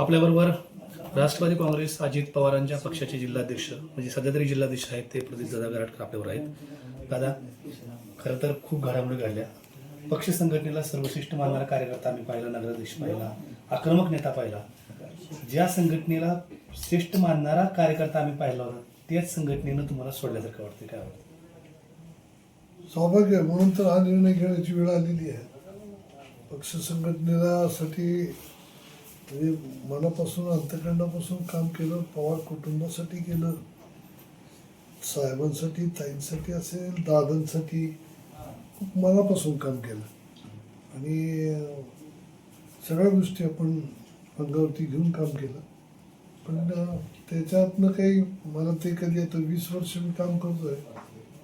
आपल्याबरोबर राष्ट्रवादी काँग्रेस अजित पवारांच्या पक्षाचे जिल्हाध्यक्ष म्हणजे सध्या तरी जिल्हाध्यक्ष आहेत ते प्रदीप दादा गराटकर आपल्यावर आहेत. दादा खरं तर खूप घडामोडी घडल्या. पक्ष संघटनेला सर्वश्रेष्ठ मानणारा कार्यकर्ता आम्ही पाहिला नगराध्यक्ष पाहिला आक्रमक नेता पाहिला. ज्या संघटनेला श्रेष्ठ मानणारा कार्यकर्ता आम्ही पाहिला होता त्याच संघटनेनं तुम्हाला सोडल्यासारखं वाटतं काय वाटतं सौभाग्य आहे. म्हणून तर हा निर्णय घेण्याची वेळ आलेली आहे. पक्ष संघटनेला साठी म्हणजे मनापासून अंतखंडापासून काम केलं पवार कुटुंबासाठी केलं साहेबांसाठी ताईंसाठी असेल दादांसाठी खूप मनापासून काम केलं. आणि सगळ्या गोष्टी आपण अंगावरती घेऊन काम केलं. पण त्याच्यातनं काही मला ते कधी येतं वीस वर्ष मी काम करतोय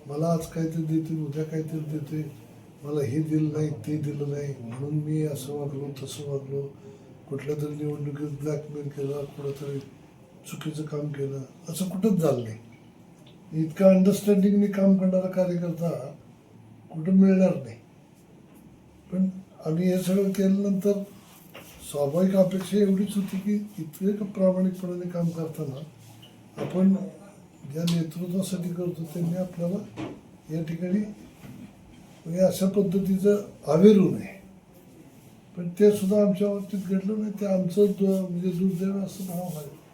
मला आज काहीतरी देतील उद्या काहीतरी देते मला हे दिलं नाही ते दिलं नाही म्हणून मी असं वागलो तसं वागलो. कुठल्या तरी निवडणुकीत ब्लॅकमेल केला कुठंतरी चुकीचं काम केलं असं कुठंच झालं नाही. इतका अंडरस्टँडिंगने काम करणारा कार्यकर्ता कुठं मिळणार नाही. पण आम्ही हे सगळं केल्यानंतर स्वाभाविक अपेक्षा एवढीच होती की इतके प्रामाणिकपणाने काम करताना आपण ज्या नेतृत्वासाठी करतो त्यांनी आपल्याला या ठिकाणी म्हणजे अशा पद्धतीचं आवेरू नये. पण ते सुद्धा आमच्या बाबतीत घडलं नाही. ते आमचं म्हणजे दुर्दैव असं म्हणावं लागेल.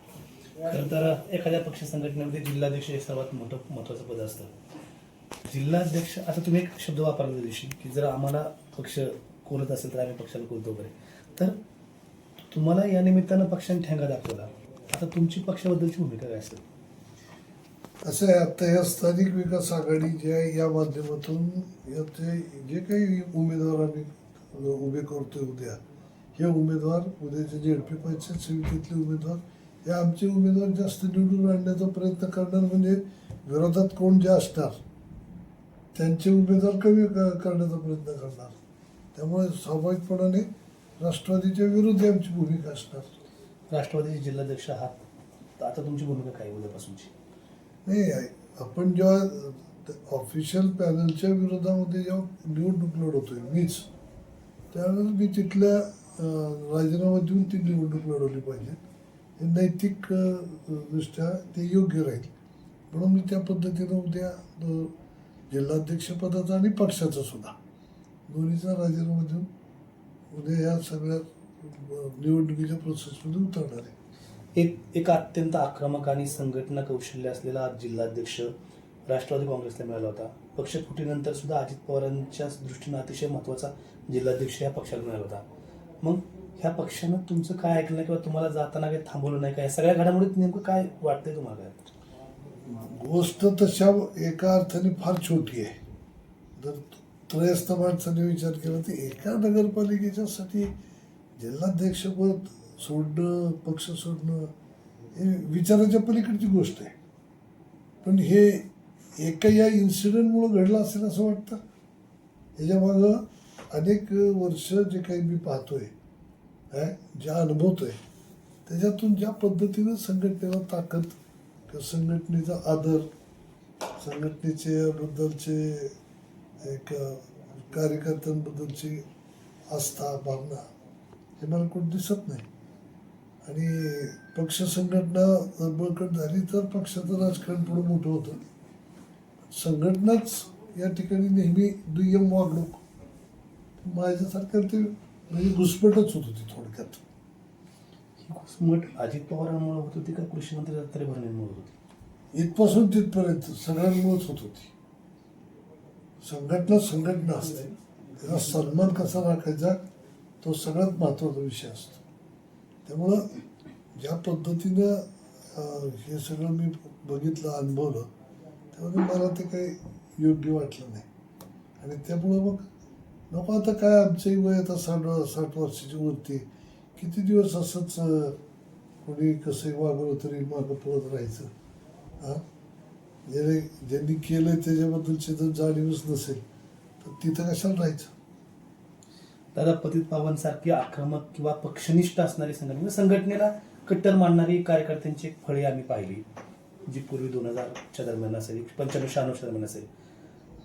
खरं तर एखाद्या पक्ष संघटनेमध्ये जिल्हाध्यक्ष हे सर्वात मोठं महत्वाचं पद असतं. जिल्हाध्यक्ष आता तुम्ही एक शब्द वापरला दिवशी की जर आम्हाला पक्ष कोलत असेल तर आम्ही पक्षाला कोलतो वगैरे. तर तुम्हाला या निमित्तानं पक्षाने ठेंगा दाखवला. आता तुमची पक्षाबद्दलची भूमिका काय असेल असं आहे आता या स्थानिक विकास आघाडी जी आहे या माध्यमातून याचे जे काही उमेदवार आम्ही उभे करतोय उद्या. हे उमेदवार उद्याचे झेडपी पंचायत समितीतले उमेदवार हे आमचे उमेदवार जास्त निवडून आणण्याचा प्रयत्न करणार म्हणजे विरोधात कोण जे असणार त्यांचे उमेदवार कमी करण्याचा प्रयत्न करणार. त्यामुळे स्वाभाविकपणाने राष्ट्रवादीच्या विरुद्ध आमची भूमिका असणार. राष्ट्रवादीचे जिल्हाध्यक्ष आहात. आता तुमची भूमिका काय उद्यापासूनची? नाही आपण जेव्हा ऑफिशियल पॅनलच्या विरोधामध्ये जेव्हा निवडणूक लढवतोय मीच त्यावेळेस मी तिथल्या राजीनामा देऊन ती निवडणूक लढवली पाहिजे. हे नैतिक दृष्ट्या ते योग्य राहील. म्हणून मी त्या पद्धतीनं उद्या जिल्हाध्यक्षपदाचा आणि पक्षाचा सुद्धा दोन्हीचा राजीनामा देऊन उद्या या सगळ्या निवडणुकीच्या प्रोसेसमध्ये उतरणार आहे. एक एक अत्यंत आक्रमक आणि संघटना कौशल्य असलेला आज जिल्हाध्यक्ष राष्ट्रवादी काँग्रेसला मिळाला होता. पक्ष फुटीनंतर सुद्धा अजित पवारांच्या दृष्टीनं अतिशय महत्त्वाचा जिल्हाध्यक्ष या पक्षाला मिळाला होता. मग ह्या पक्षानं तुमचं काय ऐकलं नाही किंवा तुम्हाला जाताना काही थांबवलं नाही काय सगळ्या घडामोडीत नेमकं काय वाटतंय तुम्हाला? काय गोष्ट तशा एका अर्थाने फार छोटी आहे. जर त्रयस्थ माणसाने विचार केला तर एका नगरपालिकेच्यासाठी जिल्हाध्यक्षपद सोडणं पक्ष सोडणं हे विचाराच्या पलीकडची गोष्ट आहे. पण हे एका या इन्सिडेंटमुळं घडलं असेल असं वाटतं? याच्यामागं अनेक वर्ष जे काही मी पाहतोय काय ज्या अनुभवतोय त्याच्यातून ज्या पद्धतीनं संघटनेला ताकद किंवा संघटनेचा आदर संघटनेच्याबद्दलचे एक कार्यकर्त्यांबद्दलची आस्था भावना हे मला कुठं दिसत नाही. आणि पक्ष संघटना बळकट झाली तर पक्षाचं राजकारण पुढं मोठं होतं. संघटनाच या ठिकाणी नेहमी दुय्यम वागणूक माझ्यासारखं ते म्हणजे घुसपटच होत होती थोडक्यात. ही घुसमट अजित पवारांमुळे होत होती का कृषी मंत्री दत्तात्रय भरणेंमुळे होत होती? इथपासून तिथपर्यंत सगळ्यांमुळेच होत होती. संघटना संघटना असते. त्याचा सन्मान कसा राखायचा तो सगळ्यात महत्त्वाचा विषय असतो. त्यामुळं ज्या पद्धतीनं हे सगळं मी बघितलं अनुभवलं त्यामध्ये मला ते काही योग्य वाटलं नाही. आणि त्यामुळं मग नको आता काय आमचंही वय आता साठ साठ वर्षाची वरती किती दिवस असंच कोणी कसंही वागवलं तरी मागं पळत राहायचं. हां ज्याने ज्यांनी केलंय त्याच्याबद्दलची जर जाणीवच नसेल तर तिथं कशाला राहायचं? दादा पतित पावनसारखी आक्रमक किंवा पक्षनिष्ठ असणारी संघटना म्हणजे संघटनेला कट्टर मानणारी कार्यकर्त्यांची एक फळी आम्ही पाहिली. जी पूर्वी दोन हजारच्या दरम्यान असेल पंच्याण्णव शहाण्णवच्या दरम्यान असेल.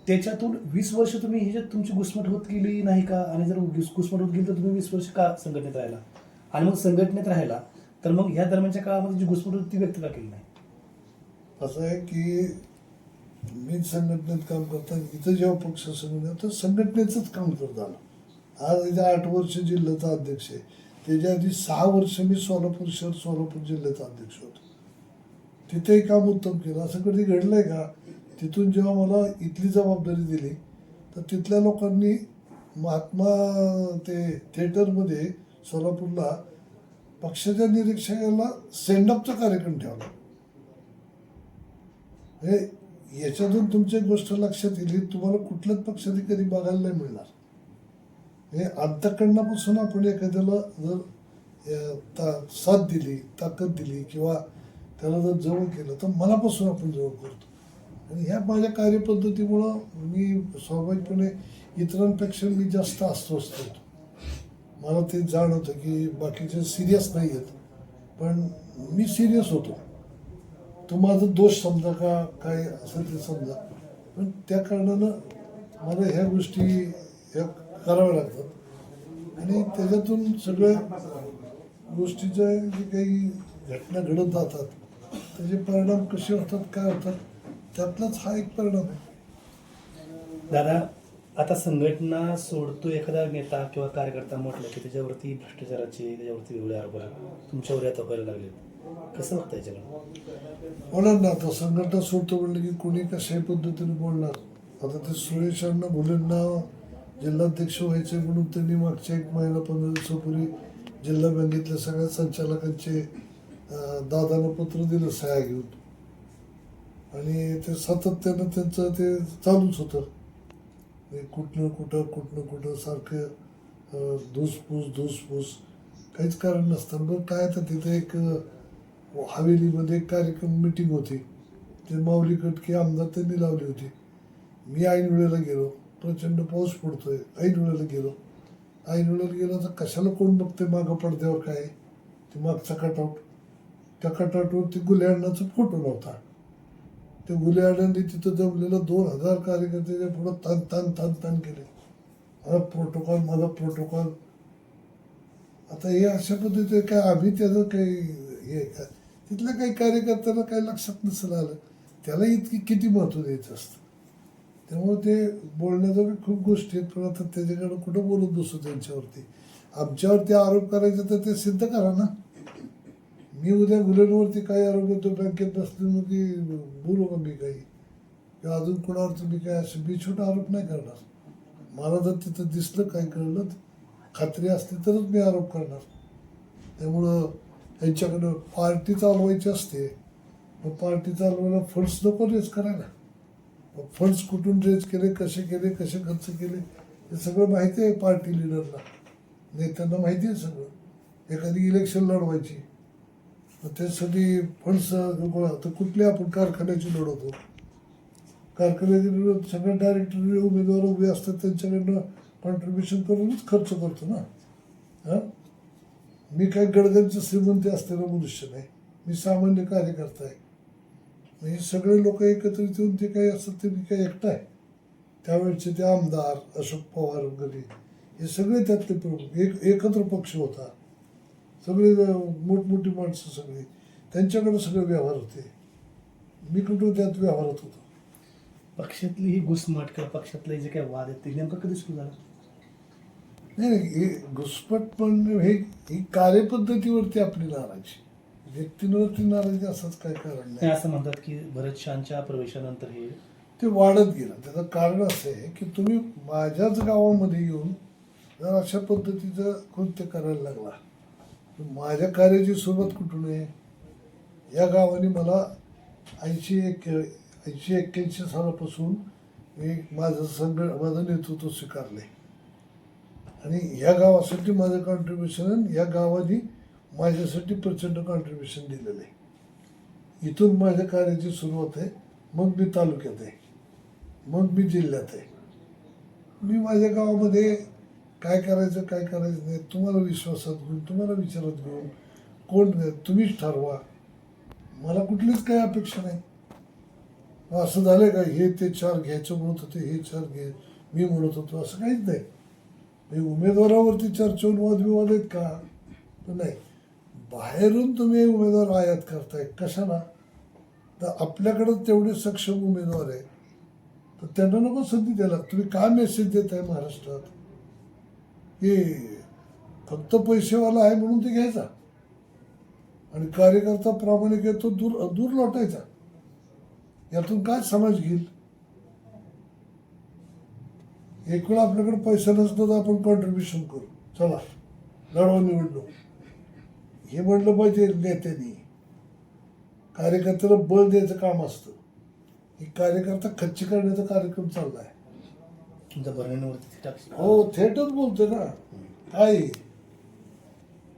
त्याच्यातून वीस वर्ष तुम्ही ह्याच्यात तुमची घुसमट होत गेली नाही का? आणि जर घुसमट होत गेली तर तुम्ही वीस वर्ष का संघटनेत राहिला? आणि मग संघटनेत राहिला तर मग ह्या दरम्यानच्या काळामध्ये जी घुसमट होती ती व्यक्त का केली नाही? असं आहे की मी संघटनेत काम करताना इथं जेव्हा पक्ष संघटना तर संघटनेचंच काम करत आलो आज इथे आठ वर्ष जिल्ह्याचा अध्यक्ष आहे. त्याच्या आधी सहा वर्ष मी सोलापूर शहर सोलापूर जिल्ह्याचा अध्यक्ष होतो. तिथेही काम उत्तम केलं. असं कधी घडलं आहे का? तिथून जेव्हा मला इथली जबाबदारी दिली तर तिथल्या लोकांनी महात्मा ते थिएटरमध्ये सोलापूरला पक्षाच्या निरीक्षकाला सेंडअपचा कार्यक्रम ठेवला. हे याच्यातून तुमची एक गोष्ट लक्षात येईल तुम्हाला कुठल्याच पक्षाने कधी बघायला नाही मिळणार. हे अंतकरणापासून आपण एखाद्याला जर ता- साथ दिली ताकद दिली किंवा त्याला जर जवळ केलं तर मनापासून आपण जवळ करतो. आणि ह्या माझ्या कार्यपद्धतीमुळं मी स्वाभाविकपणे इतरांपेक्षा मी जास्त अस्वस्थ होतो. मला ते जाणवतं की बाकीचे सिरियस नाही आहेत पण मी सिरियस होतो. तो माझा दोष समजा का काय असं ते समजा. पण त्या कारणानं मला ह्या गोष्टी ह्या कराव्या लागतात. आणि त्याच्यातून सगळ्या गोष्टीच्या जे काही घटना घडत जातात त्याचे परिणाम कसे होतात काय होतात त्यातलाच हा एक परिणाम आहे. दादा आता संघटना सोडतो एखादा नेता किंवा कार्यकर्ता म्हटलं की त्याच्यावरती भ्रष्टाचाराचे त्याच्यावरती वेगळे आरोप. तुमच्यावर आता व्हायला लागले कसं बघता याच्याकडे होणार ना आता. संघटना सोडतो म्हणलं की कोणी कशाही पद्धतीने बोलणार. आता ते सुरेशांना मुलींना जिल्हाध्यक्ष व्हायचे म्हणून त्यांनी मागच्या एक महिना पंधरा दिवसापूर्वी जिल्हा बँकेतल्या सगळ्या संचालकांचे दादानं पत्र दिलं सह्या घेऊन. आणि ते सातत्यानं त्यांचं ते चालूच होतं. कुठनं कुठं कुठनं कुठं सारखं धूसपूस धूसपूस. काहीच कारण नसतं. बरं काय तर तिथे एक हवेलीमध्ये एक कार्यक्रम मिटिंग होती. ते माऊली कटके आमदार त्यांनी लावली होती. मी ऐन वेळेला गेलो. प्रचंड पाऊस पडतोय. ऐन वेळेला गेलो. ऐन वेळेला गेलो तर कशाला कोण बघते मागं पडद्यावर काय? ते मागचा कटआउट त्या कटाटवरती गुलेअण्णाचा फोटो नव्हता. त्या गुलेअण्णांनी तिथं जमलेलं दोन हजार कार्यकर्त्याच्या पुढं तान ताण तान तान केले. मला प्रोटोकॉल माझा प्रोटोकॉल आता हे अशा पद्धतीने काय आम्ही त्याचं काही हे काय का? तिथल्या काही कार्यकर्त्यांना काही लक्षात नसेल आलं. त्याला इतकी किती महत्त्व द्यायचं असतं? त्यामुळे ते बोलण्याजोगे खूप गोष्टी आहेत पण आता त्याच्याकडं कुठं बोलत बसू त्यांच्यावरती? आमच्यावरती आरोप करायचे तर ते सिद्ध करा ना. मी उद्या गुन्ह्यांवरती काय आरोप करतो बँकेत नसले की बोलू का मी काही? किंवा अजून कोणावरती मी काय असं मी छोटा आरोप नाही करणार. मला जर तिथं दिसलं काय कळलं खात्री असली तरच मी आरोप करणार. त्यामुळं यांच्याकडं पार्टी चालवायची असते. मग पार्टी चालवायला फंड्स नको रेज करायला. मग फंड्स कुठून रेज केले कसे केले कसे खर्च केले हे सगळं माहिती आहे पार्टी लिडरला नेत्यांना माहिती आहे सगळं. एखादी इलेक्शन लढवायची. त्यासाठी फंड्स गोळा. तर कुठले आपण कारखान्याची लढवतो कारखान्याची लढवत सगळ्या डायरेक्टर उमेदवार उभे असतात त्यांच्याकडनं कॉन्ट्रीब्युशन करूनच खर्च करतो ना? हां? मी काय गडगडचं श्रीमंती असलेला मनुष्य नाही. मी सामान्य कार्यकर्ता आहे. म्हणजे हे सगळे लोक एकत्रित येऊन ते काही असतात ते मी काही एकटा आहे? त्यावेळचे ते आमदार अशोक पवार वगैरे हे सगळे त्यातले प्रमुख. एक एकत्र पक्ष होता. सगळे मोठमोठी माणसं सगळी. त्यांच्याकडे सगळे व्यवहार होते. मी कुठं त्यात व्यवहारात होतो पक्षातली ही घुसमट किंवा पक्षातले जे काही वाद आहेत ते नेमकं कधी सुरू झालं? नाही नाही हे घुसपट पण हे ही कार्यपद्धतीवरती आपली नाराजी. व्यक्तींवरती नाराजी असंच काय कारण नाही. असं म्हणतात की भरत शांच्या प्रवेशानंतर हे ते वाढत गेलं. त्याचं कारण असं आहे की तुम्ही माझ्याच गावामध्ये येऊन जर अशा पद्धतीचं कृत्य करायला लागला माझ्या कार्याची सुरुवात कुठून आहे? या गावाने मला ऐंशी एक ऐंशी एक्क्याऐंशी सालापासून मी माझं संघ माझं नेतृत्व स्वीकारलं आहे आणि या गावासाठी माझं कॉन्ट्रीब्युशन या गावाने माझ्यासाठी प्रचंड कॉन्ट्रीब्युशन दिलेलं आहे. इथून माझ्या कार्याची सुरुवात आहे. मग मी तालुक्यात आहे. मग मी जिल्ह्यात आहे. मी माझ्या गावामध्ये काय करायचं काय करायचं नाही तुम्हाला विश्वासात घेऊन तुम्हाला विचारात घेऊन कोण तुम्हीच ठरवा. मला कुठलीच काही अपेक्षा नाही. असं झालं का हे ते चार घ्यायचं म्हणत होते हे चार घे मी म्हणत होतो असं काहीच नाही. म्हणजे उमेदवारावरती चर्चा होऊन वादविवाद आहेत का? तर नाही. बाहेरून तुम्ही उमेदवार आयात करताय कशाला? तर आपल्याकडं तेवढे सक्षम उमेदवार आहे तर त्यांना नको संधी द्यायला. तुम्ही काय मेसेज देत आहे महाराष्ट्रात? हे फक्त पैसेवाला आहे म्हणून ते घ्यायचा. आणि कार्यकर्ता प्रामाणिक आहे तो दूर दूर लोटायचा. यातून काय समाज घेईल? एक वेळ आपल्याकडे पैसा नसतो तर आपण कॉन्ट्रीब्युशन करू. चला लढवा निवडणूक. हे म्हणलं पाहिजे नेत्यांनी. कार्यकर्त्याला बळ द्यायचं काम असतं. हे कार्यकर्ता खच्ची करण्याचा कार्यक्रम चालला आहे तुमच्या बर्णीवरती टाक हो थेटच बोलतो ना. काय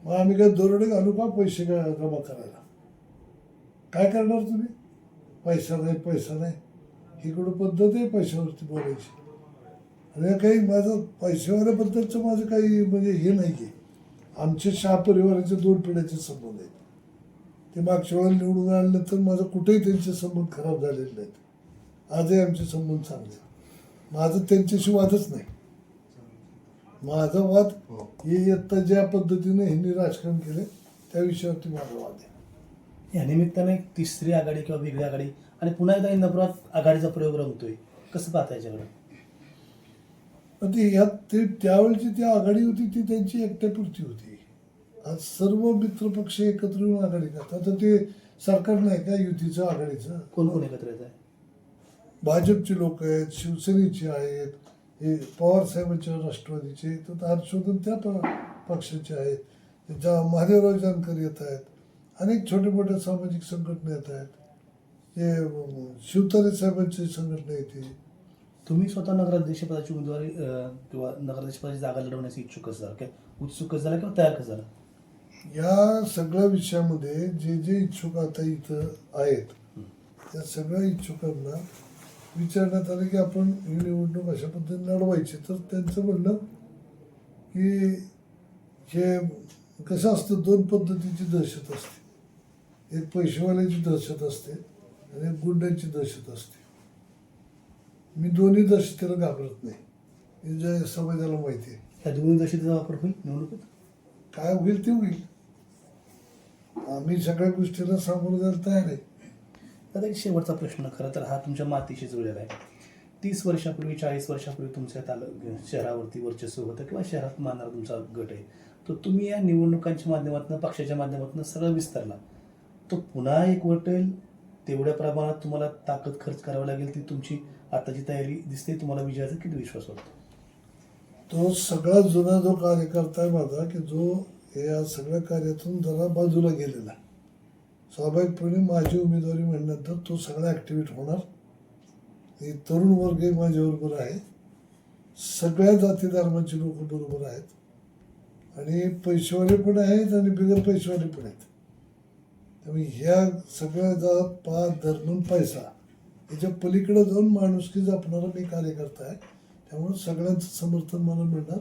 मग आम्ही काय दरोडे घालू का पैसे का जमा करायला? काय करणार तुम्ही? पैसा नाही पैसा नाही. इकडं पद्धत आहे पैशावरती बोलायची. आणि काही माझं पैसेवाल्याबद्दलचं माझं काही म्हणजे हे नाही आहे आमचे शहा परिवाराचे दोन पिढ्याचे संबंध आहेत. ते मागच्या वेळेला निवडून आल्यानंतर माझं कुठेही त्यांचे संबंध खराब झालेले नाहीत. आजही आमचे संबंध चांगले आहेत. माझं त्यांच्याशी वादच नाही. माझा वाद हे. इयत्ता ज्या पद्धतीने ह्यांनी राजकारण केले त्या विषयावरती माझा वाद आहे. या निमित्ताने एक तिसरी आघाडी किंवा वेगळी आघाडी आणि पुन्हा एकदा इंदापुरात आघाडीचा प्रयोग रंगतोय. कसं पाहता याच्याकडे? ते ह्यात ते त्यावेळची ती आघाडी होती ती त्यांची एकट्यापुरती होती. आज सर्व मित्रपक्ष एकत्र येऊन आघाडी करतात. आता ते सरकार नाही का युतीचं आघाडीचं? कोण कोण एकत्र येत आहे? भाजपचे लोक आहेत शिवसेनेचे आहेत हे पवार साहेबांच्या राष्ट्रवादीचे तर हर्षवर्धन त्या प- पक्षाचे आहेत. त्याच्या महादेवराव जानकर येत आहेत. अनेक छोटे मोठे सामाजिक संघटना येत आहेत. जे अं, शिवतारे साहेबांची संघटना येते. तुम्ही स्वतः नगराध्यक्षपदाची उमेदवारी किंवा नगराध्यक्षपदाची जागा लढवण्याचे इच्छुक असाल काय उत्सुक झाला किंवा तयार कसं झाला? या सगळ्या विषयामध्ये जे जे इच्छुक आता इथं आहेत त्या सगळ्या इच्छुकांना विचारण्यात आलं की आपण ही निवडणूक अशा पद्धतीने लढवायची. तर त्यांचं म्हणणं की हे कसं असतं दोन पद्धतीची दहशत असते. एक पैसेवाल्याची दहशत असते आणि एक गुंड्यांची दहशत असते. मी दोन्ही दहशतीला घाबरत नाही. हे जे समाजाला माहिती आहे. या दोन्ही दशेचा वापर होईल निवडणुकीत? काय होईल ते होईल. आम्ही सगळ्या गोष्टीला सामोरं जायला तयार आहे. आता एक शेवटचा प्रश्न खरं तर हा तुमच्या मातीशी जुळलेला आहे. तीस वर्षापूर्वी चाळीस वर्षापूर्वी तुमच्या ताल शहरावरती वर्चस्व होतं किंवा शहरात मानणारा तुमचा गट आहे. तो तुम्ही या निवडणुकांच्या माध्यमातून पक्षाच्या माध्यमातून सरळ विस्तारला. तो पुन्हा एक वटेल तेवढ्या प्रमाणात तुम्हाला ताकद खर्च करावी लागेल ती तुमची आताची तयारी दिसते तुम्हाला विजयाचा किती विश्वास वाटतो तो सगळा जुना जो कार्यकर्ता आहे माझा की जो या सगळ्या कार्यातून जरा बाजूला गेलेला आहे. स्वाभाविकपणे माझी उमेदवारी म्हणल्यानंतर तो सगळा ॲक्टिवेट होणार. हे तरुण वर्ग माझ्याबरोबर आहे. सगळ्या जाती धर्माचे लोक बरोबर आहेत. आणि पैसेवाले पण आहेत आणि बिगर पैसेवाले पण आहेत. त्यामुळे ह्या सगळ्या जात पात धर्म पैसा याच्या पलीकडे जाऊन माणुसकी जपणारा मी कार्यकर्ता आहे. त्यामुळे सगळ्यांचं समर्थन मला मिळणार.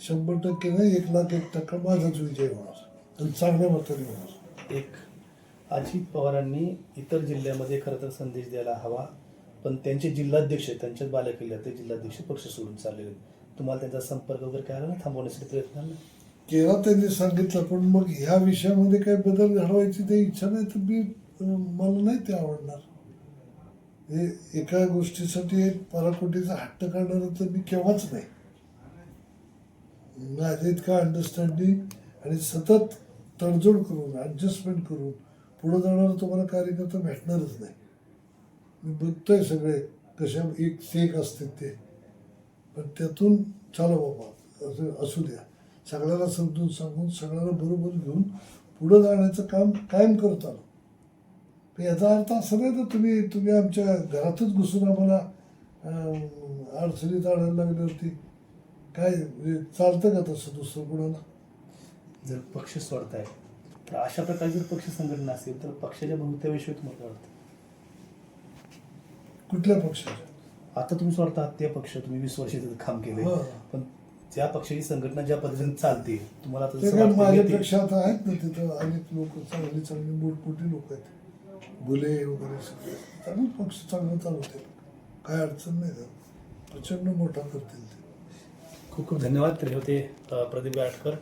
शंभर टक्के नाही एक लाख एक टक्का माझाच विजय होणार. आणि चांगल्या मताने होणार. एक अजित पवारांनी इतर जिल्ह्यामध्ये खरं तर संदेश द्यायला हवा. पण त्यांचे जिल्हाध्यक्ष त्यांच्याच बालेकिल्ल्यात ते जिल्हाध्यक्ष पक्ष सोडून चाललेले आहेत. तुम्हाला त्यांचा संपर्क वगैरे काय आला ना थांबवण्यासाठी प्रयत्न नाही केला त्यांनी सांगितलं पण मग ह्या विषयामध्ये काही बदल घडवायची ते इच्छा नाही तर मी मला नाही ते आवडणार. हे एका गोष्टीसाठी पराकोटीचा हट्ट काढणार तर मी केव्हाच नाही. माझ्या इतका अंडरस्टँडिंग आणि सतत तडजोड करून ॲडजस्टमेंट करून पुढं जाणार तुम्हाला कार्यकर्ता भेटणारच नाही. मी बघतोय सगळे कशा एक ते एक असतात ते. पण त्यातून चला बाबा असं असू द्या. सगळ्याला समजून सांगून सगळ्याला बरोबर घेऊन पुढं जाण्याचं काम कायम करत आलो पण याचा अर्थ असा नाही तर तुम्ही तुम्ही आमच्या घरातच घुसून आम्हाला अडचणीत आणायला लागल्यावरती काय म्हणजे चालतं का तसं दुसरं कुणाला? जर पक्ष सोडताय. तर अशा प्रकारची जर पक्ष संघटना असेल तर पक्षाच्या भवितव्याविषयी तुम्हाला काय वाटतं? कुठल्या पक्षाच्या? आता तुम्ही सोडता ते पक्ष तुम्ही वीस वर्ष तिथं काम केले. हो. पण त्या पक्षाची संघटना ज्या पद्धतीने चालते तुम्हाला आता ते जसं काय वाटतं की ते- माझ्यापेक्षा आता आहेत ना तिथं अनेक लोक चांगली चांगली मोठमोठी लोक आहेत. बुले वगैरे सगळे. चांगले पक्ष चांगलं चालवते काय अडचण नाही त्यात. प्रचंड मोठा करतील ते. खूप खूप धन्यवाद. तरी होते अ, प्रदीप गाडकर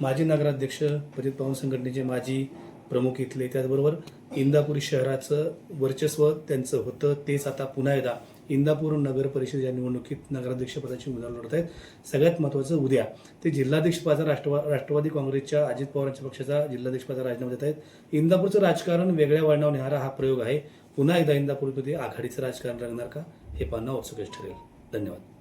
माजी नगराध्यक्ष पतित पवन संघटनेचे माजी प्रमुख इथले. त्याचबरोबर इंदापूर शहराचं वर्चस्व त्यांचं होतं. तेच आता पुन्हा एकदा इंदापूर नगर या निवडणुकीत नगराध्यक्षपदाची उमेदवार लढत आहेत. सगळ्यात महत्त्वाचं उद्या ते जिल्हाध्यक्षपदाचा राष्ट्रवा राष्ट्रवादी काँग्रेसच्या अजित पवारांच्या पक्षाचा जिल्हाध्यक्षपदाचा राजीनामा देत आहेत. इंदापूरचं राजकारण वेगळ्या वळणावर नेणारा हा प्रयोग आहे. पुन्हा एकदा इंदापूरमध्ये आघाडीचं राजकारण रंगणार का? हे पाहणं उत्सुकच ठरेल. धन्यवाद.